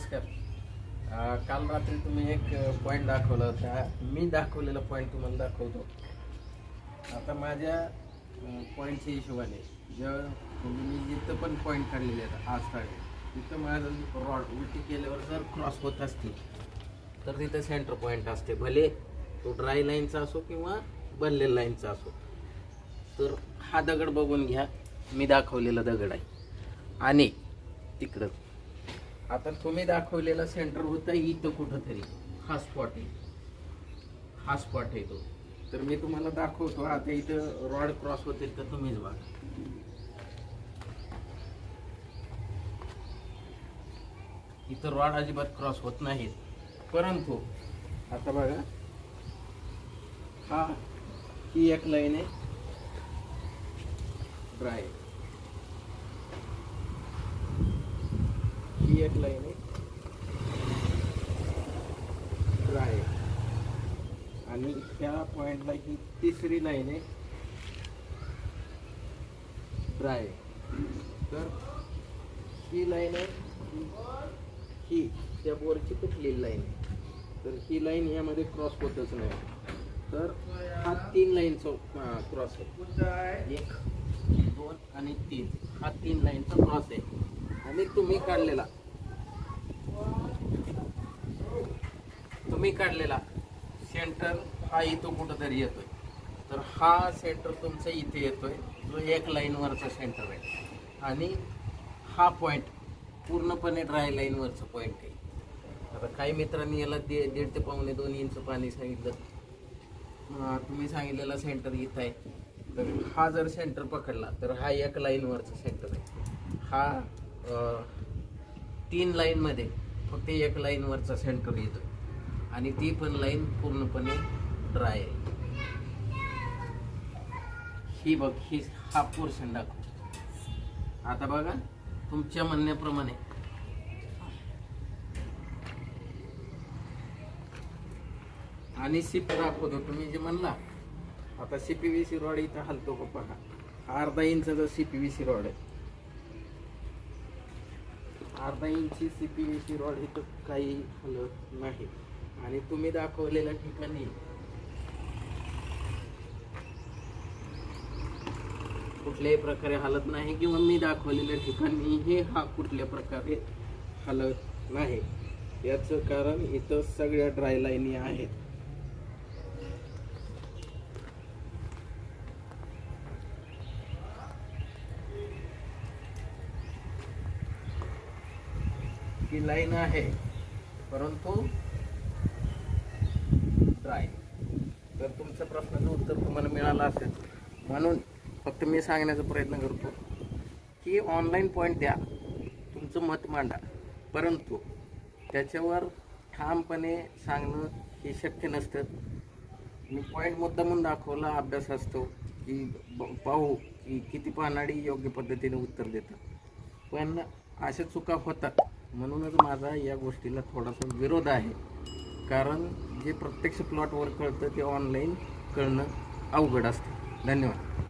नमस्कार. काल रात्री तुम्ही एक पॉईंट दाखवला होता. मी दाखवलेला पॉईंट तुम्हाला दाखवतो. आता माझ्या पॉईंटच्या हिशोबाने ज्या म्हणजे मी जिथं पण पॉईंट काढलेले आहेत आज काढले तिथं माझं रॉड उलटी केल्यावर जर क्रॉस होत असतील तर तिथं सेंटर पॉईंट असते. भले तो ड्राय लाईनचा असो किंवा बनलेल्या लाईनचा असो. तर हा दगड बघून घ्या. मी दाखवलेला दगड आहे. आणि तिकडं आता तुम्ही दाखवलेला सेंटर होता इथं कुठंतरी. हा स्पॉट आहे. हा स्पॉट आहे तो. तर मी तुम्हाला दाखवतो आता इथं रॉड क्रॉस होते तर तुम्हीच बघा. इथं रॉड अजिबात क्रॉस होत नाहीत. परंतु आता बघा. हा ही एक लाईन आहे. ड्राय ही एक लाईन आहे. ड्राय आणि त्या पॉइंटला ही तिसरी लाईन आहे. ड्राय तर ही लाईन आहे. ही त्या बोरची कुठली लाईन आहे? तर ही लाईन यामध्ये क्रॉस होतच नाही. तर हा तीन लाईनचा क्रॉस आहे. एक दोन आणि तीन. हा तीन लाईनचा क्रॉस आहे. आणि तुम्ही काढलेला. तुम्ही काढलेला. सेंटर हा इथं कुठंतरी येतोय. तर हा सेंटर तुमचा इथे येतोय. जो एक लाईनवरचा सेंटर आहे. आणि हा पॉईंट पूर्णपणे ड्राय लाईनवरचं पॉईंट आहे. आता काही मित्रांनी याला दे दीड ते पावणे दोन इंच पाणी सांगितलं. तुम्ही सांगितलेला सेंटर इथं आहे. तर हा जर सेंटर पकडला तर हा एक लाईनवरचा सेंटर आहे. हा तीन लाईनमध्ये फक्त एक लाईनवरचा सेंटर येतो आणि ती पण लाईन पूर्णपणे ड्राय आहे. ही बघ ही हा पोर्शन दाखव. आता बघा तुमच्या म्हणण्याप्रमाणे. आणि सीपी दाखवतो तुम्ही जे म्हणला. आता C P V C rod इथं हलतो का पहा. हा अर्धा इंचाचा C P V C rod आहे. अर्धा इंची C P V C rod इथं काही हलत नाही. आणि तुम्ही दाखवलेल्या ठिकाणी कुठल्याही प्रकारे हलत नाही किंवा मी दाखवलेल्या ठिकाणी हे हा कुठल्या प्रकारे हलत नाही. याचं कारण इथं सगळ्या ड्राय लाईनी आहेत. ही लाईन आहे. परंतु आहे. तर तुमच्या प्रश्नाचं उत्तर तुम्हाला मिळालं असेल म्हणून फक्त मी सांगण्याचा प्रयत्न करतो की ऑनलाईन पॉईंट द्या तुमचं मत मांडा. परंतु त्याच्यावर ठामपणे सांगणं हे शक्य नसतं. मी पॉईंट मुद्दा म्हणून दाखवला अभ्यास असतो की ब- पाहू की किती पानाडी योग्य पद्धतीने उत्तर देतात पण अशा चुका होतात. म्हणूनच माझा या गोष्टीला थोडासा विरोध आहे. कारण जे प्रत्यक्ष प्लॉटवर कळतं ते ऑनलाईन कळणं अवघड असतं. धन्यवाद.